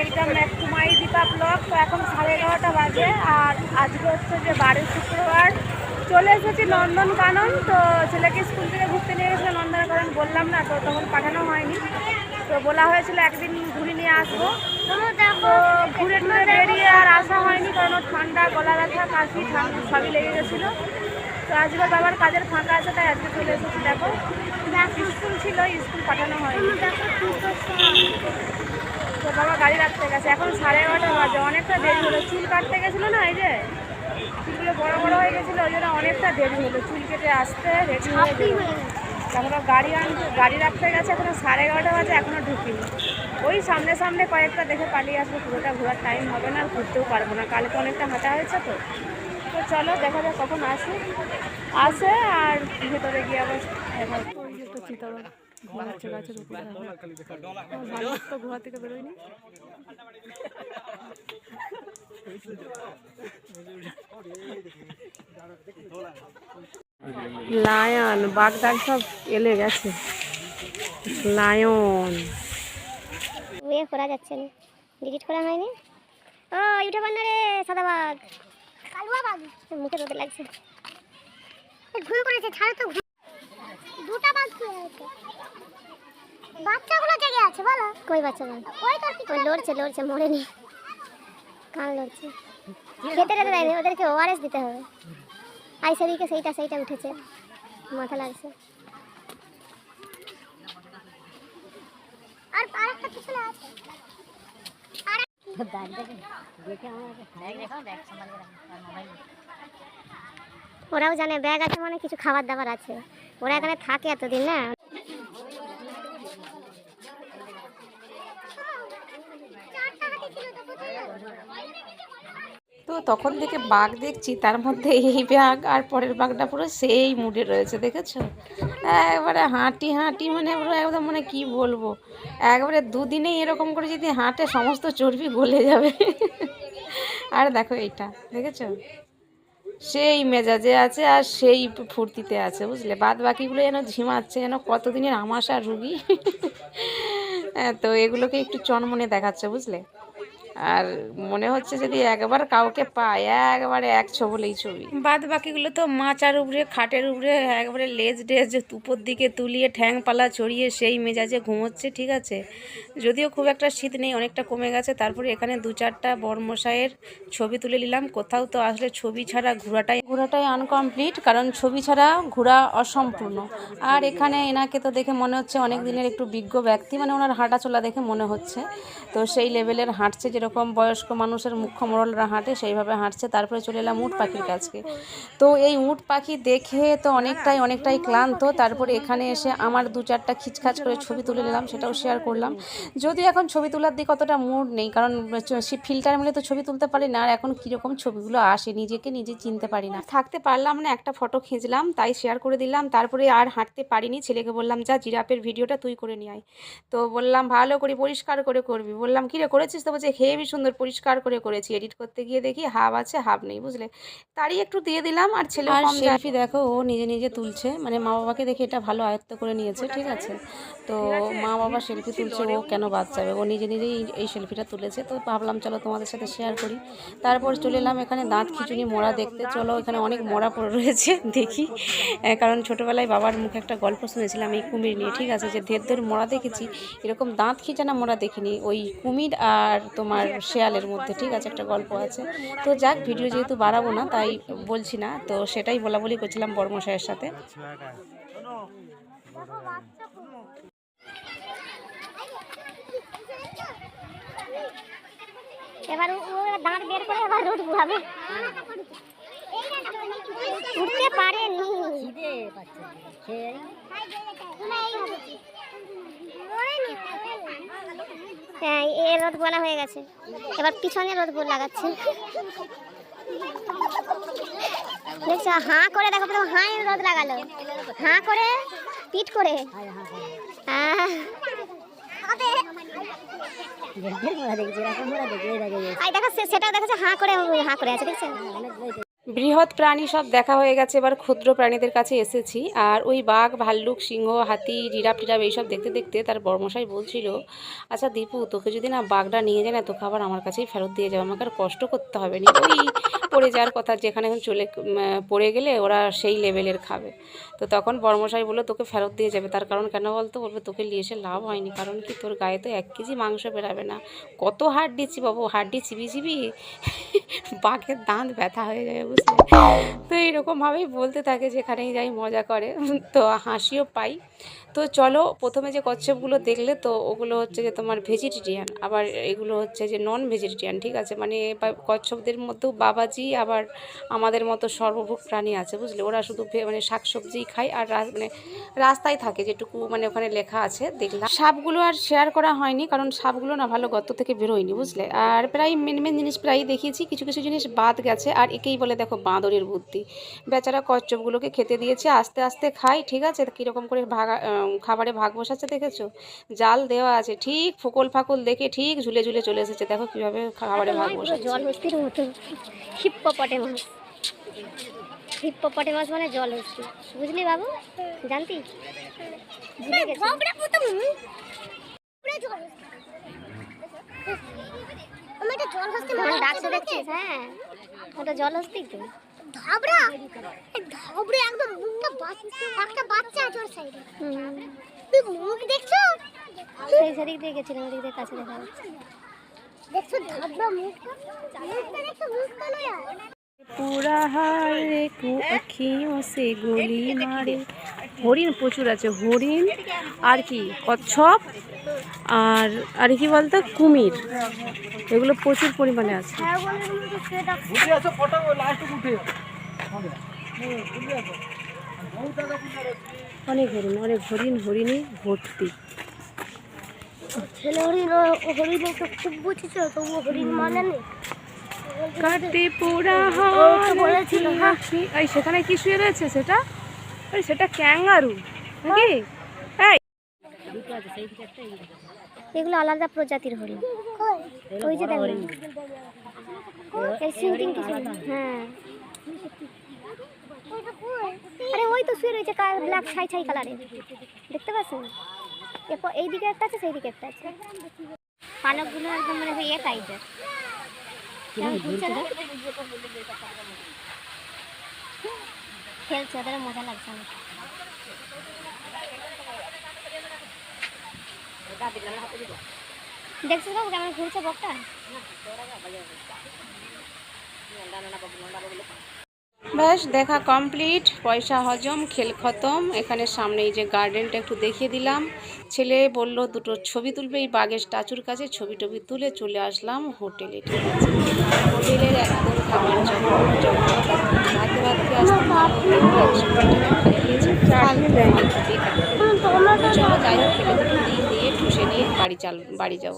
Welcome back to my Dipa blog তো এখন সাড়ে এগারোটা বাজে আর আজকে হচ্ছে যে বারোই শুক্রবার। চলে এসেছি নন্দন কানন তো ছেলেকে স্কুল থেকে ঘুরতে নিয়ে গেছিল নন্দন কানন বললাম না, তো তখন পাঠানো হয়নি। তো বলা হয়েছিল একদিন ঘুরে নিয়ে আসব। তো ঘুরে টুরে বেরিয়ে আর আসা হয়নি, কারণ ঠান্ডা, গলা ব্যথা, কাশি, ঠান্ডা সবই লেগে গেছিল। তো আজকে বাবার কাজের ফাঁকা আছে, তাই আজকে চলে এসেছি। দেখো, স্কুল ছিল, স্কুল পাঠানো হয়নি। গাড়ি রাখতে গেছে। এখন সাড়ে এগারোটা বাজে। অনেকটা দেরি হলো। চুল কাটতে গেছিল না এই যে? চুলগুলো বড় বড় হয়ে গেছিল ওই জন্য অনেকটা দেরি হলো। চুল কেটে আসতে রেডি হয়ে গেলো। তারপরে গাড়ি আনতে গাড়ি রাখতে গেছে এখনও সাড়ে এগারোটা বাজে এখনও ঢুকিনি। ওই সামনে সামনে কয়েকটা দেখে পালিয়ে আসব। পুরোটা ঘোরার টাইম হবে না আর ঘুরতেও পারব না। কালকে অনেকটা হাঁটা হয়েছে তো। তো চলো দেখা যাক কখন আসে। আসে আর ভেতরে গিয়ে আবার দেখা হচ্ছে। ওই যে একটা চিতাবাঘ ঘোরাচ্ছে গাছের উপরে। আমার ভালো। তো ঘোরা থেকে বেরোয়নি? লায়ন বাগদাগ সব এলে গেছে। লায়ন। ইয়ে করা যাচ্ছে না। ডিলিট করা হয়নি? ও ইউটিউব না রে সাদা বাঘ কালুয়া বাঘ মুখে রোদে লাগছে। এ ঘুম পড়েছে ছাড়ো তো ঘুম। দুটা বাঘ আছে বাচ্চাগুলো জেগে আছে বলো কই বাচ্চা বাঘ ওই তো ওই লড়ছে লড়ছে মরেনি কান লড়ছে খেতে রেতে দেয়নি ওদেরকে ওআরএস দিতে হবে আই সেদিকে সেইটা সেইটা উঠেছে মাথা লাগছে আর আরেকটা পিছনে আছে ওরাও জানে, ব্যাগ আছে মানে কিছু খাবার দাবার আছে। ওরা এখানে থাকে এতদিন, না? তো তখন থেকে বাঘ দেখছি, তার মধ্যে এই বাঘ আর পরের বাঘটা পুরো সেই মুডে রয়েছে, দেখেছ? একবারে হাঁটি হাঁটি মানে পুরো একদম মানে কি বলব? একবারে দুদিনেই এরকম করে যদি হাঁটে, সমস্ত চর্বি গলে যাবে। আর দেখো এইটা, দেখেছ? সেই মেজাজে আছে আর সেই ফুর্তিতে আছে বুঝলে? বাদ বাকিগুলো যেন ঝিমাচ্ছে যেন কতদিনের আমাশা রুগী। হ্যাঁ, তো এগুলোকে একটু চনমনে দেখাচ্ছে বুঝলে? আর মনে হচ্ছে যদি একবার কাউকে পায়, একবারে এক ছবলেই ছবি। বাদ বাকিগুলো তো মাচার উপরে, খাটের উপরে, একবারে লেজ ডেজ উপর দিকে তুলিয়ে, ঠ্যাং পালা ছড়িয়ে সেই মেজাজে ঘুমোচ্ছে, ঠিক আছে? যদিও খুব একটা শীত নেই, অনেকটা কমে গেছে। তারপরে এখানে দু চারটা বর্মশাইয়ের ছবি তুলে নিলাম। কোথাও তো আসলে ছবি ছাড়া ঘোরাটাই ঘোরাটাই আনকমপ্লিট কারণ ছবি ছাড়া ঘোরা অসম্পূর্ণ। আর এখানে এনাকে তো দেখে মনে হচ্ছে অনেক দিনের একটু বিজ্ঞ ব্যক্তি মানে ওনার হাঁটা চলা দেখে মনে হচ্ছে। তো সেই লেভেলের হাঁটছে যেরকম বয়স্ক মানুষের মুখ্য মোড়লরা হাঁটে, সেইভাবে হাঁটছে। তারপরে চলে এলাম উট পাখির কাছকে। তো এই উট পাখি দেখে তো অনেকটাই অনেকটাই ক্লান্ত। তারপরে এখানে এসে আমার দু চারটা খিচখাচ করে ছবি তুলে নিলাম, সেটাও শেয়ার করলাম। যদি এখন ছবি তোলার দিকে অতটা মুড নেই, কারণ সে ফিল্টার মিলে তো ছবি তুলতে পারি না, আর এখন কীরকম ছবিগুলো আসে, নিজেকে নিজে চিনতে পারি না। থাকতে পারলাম না, একটা ফটো খিঁচলাম, তাই শেয়ার করে দিলাম। তারপরে আর হাঁটতে পারিনি, ছেলেকে বললাম, যা জিরাপের ভিডিওটা তুই করে নিয়ে আয়। তো বললাম, ভালো করে পরিষ্কার করে করবি। বললাম কিরে করেছিস? তো বলছে হেবি সুন্দর পরিষ্কার করে করেছি। এডিট করতে গিয়ে দেখি হাব আছে হাফ নেই বুঝলে? তারই একটু দিয়ে দিলাম আর ছেলে আর সেলফি দেখো ও নিজে নিজে তুলছে। মানে মা বাবাকে দেখে এটা ভালো আয়ত্ত করে নিয়েছে ঠিক আছে? তো মা বাবা সেলফি তুলছে ও কেন বাদ যাবে? ও নিজে নিজেই এই সেলফিটা তুলেছে। তো ভাবলাম চলো তোমাদের সাথে শেয়ার করি। তারপর চলে এলাম এখানে দাঁত খিচুনি মোড়া দেখতে। চলো এখানে অনেক মোড়া পড়ে রয়েছে দেখি। কারণ ছোটোবেলায় বাবার মুখে একটা গল্প শুনেছিলাম এই কুমির নিয়ে ঠিক আছে? যে ধের ধের মোড়া দেখেছি এরকম দাঁত খিচানা মোড়া দেখিনি। ওই কুমির আর তোমার শেয়ালের মধ্যে, ঠিক আছে, একটা গল্প আছে। তো যাক, ভিডিও যেহেতু বাড়াবো না, তাই বলছি না, তো সেটাই বলা বলি করছিলাম বর্মশাইয়ের সাথে। এবার ও বের করে এবার রোদ ঘুরাবে উঠতে পারেনি হ্যাঁ এ রোদ বলা হয়ে গেছে। এবার পিছনে রোদ বোল লাগাচ্ছে। দেখছ হাঁ করে দেখো প্রথম হাঁ রোদ লাগালো। হাঁ করে পিট করে। দেখো সে- সেটাও দেখাচ্ছে হাঁ করে হাঁ করে আছে দেখছেন বৃহৎ প্রাণী সব দেখা হয়ে গেছে, এবার ক্ষুদ্র প্রাণীদের কাছে এসেছি। আর ওই বাঘ, ভাল্লুক, সিংহ, হাতি, জিরাফ টিরাপ এইসব দেখতে দেখতে তার বর্মশাই বলছিল আচ্ছা দীপু, তোকে যদি না বাঘটা নিয়ে যায় না তোকে আবার আমার কাছেই ফেরত দিয়ে যাবে আমাকে আর কষ্ট করতে হবে না। ওই পড়ে যাওয়ার কথা যেখানে এখন চলে পড়ে গেলে ওরা সেই লেভেলের খাবে। তো তখন বর্মশাই বলল, তোকে ফেরত দিয়ে যাবে। তার কারণ কেন বলতো? বলবে, তোকে নিয়ে এসে লাভ হয়নি। কারণ কি? তোর গায়ে তো এক কেজি মাংস বেরাবে না। কত হাড্ডি চিবাবো হাড্ডি চিবি চিবি বাঘের দাঁত ব্যথা হয়ে যাবে, বুঝলে? তো এইরকমভাবেই বলতে থাকে, যেখানেই যাই মজা করে। তো হাসিও পাই। তো চলো, প্রথমে যে কচ্ছপগুলো দেখলে, তো ওগুলো হচ্ছে যে তোমার ভেজিটেরিয়ান। আবার এগুলো হচ্ছে যে নন ভেজিটেরিয়ান ঠিক আছে? মানে কচ্ছপদের মধ্যেও বাবাজি আবার আমাদের মতো সর্বভোগ প্রাণী আছে বুঝলে? ওরা শুধু মানে শাকসবজিই খায় আর মানে রাস্তায় থাকে যেটুকু মানে ওখানে লেখা আছে দেখলাম। সাপগুলো আর শেয়ার করা হয়নি কারণ সাপগুলো না ভালো গর্ত থেকে বেরোয়নি বুঝলে? আর প্রায় মেন মেন জিনিস প্রায় দেখিয়েছি কিছু কিছু জিনিস বাদ গেছে আর একেই বলে দেখো বাঁদরের বুদ্ধি। বেচারা কচ্ছপগুলোকে খেতে দিয়েছে আস্তে আস্তে খায় ঠিক আছে? কীরকম করে ভাগা খাবারে ভাগ বসাচ্ছে দেখেছ? জাল দেওয়া আছে ঠিক ফুকল ফাকল দেখে ঠিক ঝুলে ঝুলে চলে এসেছে দেখো কীভাবে খাবারে ভাগ বসাচ্ছে। জল মতো মাছ। হিপ্পোপটে মাছ মানে জল হস্তি বুঝলি বাবু? জানতি? ভুলে গেছি। ডাকতে দেখছিস হ্যাঁ। ওটা জল হস্তি তো। একদম মুখটা একটা বাচ্চা আছে ওর সাইডে। তুই মুখ দেখছ? সেই সেদিক দিয়ে গেছিলাম ওদিক দিয়ে কাছে দেখা পুরা হারে সে মারে। হরিণ প্রচুর আছে হরিণ আর কি কচ্ছপ আর আর কি বলতো কুমির। এগুলো প্রচুর পরিমাণে আছে। অনেক হরিণ অনেক হরিণ হরিণে ভর্তি। ছেলে হরিণ হরিণ তো খুব বুঝেছ তবু হরিণ মানে নেই কাটে পোড়া তো বলেছিল, হ্যাঁ। এই সেখানে কি শুয়ে রয়েছে সেটা? ওই সেটা ক্যাঙ্গারু নাকি? এই। এগুলো আলাদা প্রজাতির হরিণ। ওই যে সিংটিং হ্যাঁ। আরে ওই তো শুয়ে রয়েছে ব্ল্যাক ছাই ছাই কালারের দেখতে পাচ্ছেন? এরপর এই দিকে একটা আছে সেই দিকে একটা আছে। পালকগুলো একদম মানে ইয়ে টাইপের না? খেলছে ওদের মজা লাগছে আমার দেখছিস বাবু কেমন ঘুরছে বকটা? ব্যাস দেখা কমপ্লিট পয়সা হজম খেল খতম। এখানে সামনে এই যে গার্ডেনটা একটু দেখিয়ে দিলাম। ছেলে বলল দুটো ছবি তুলবে এই বাঘের স্ট্যাচুর কাছে ছবি টবি তুলে চলে আসলাম হোটেলে। ঠিক আছে। হোটেলের একদম খাবার জমা ভাতে ভাতে আসতে যাই। হোক খেলে দিয়ে দিয়ে ঠুসে নিয়ে বাড়ি চাল বাড়ি যাব।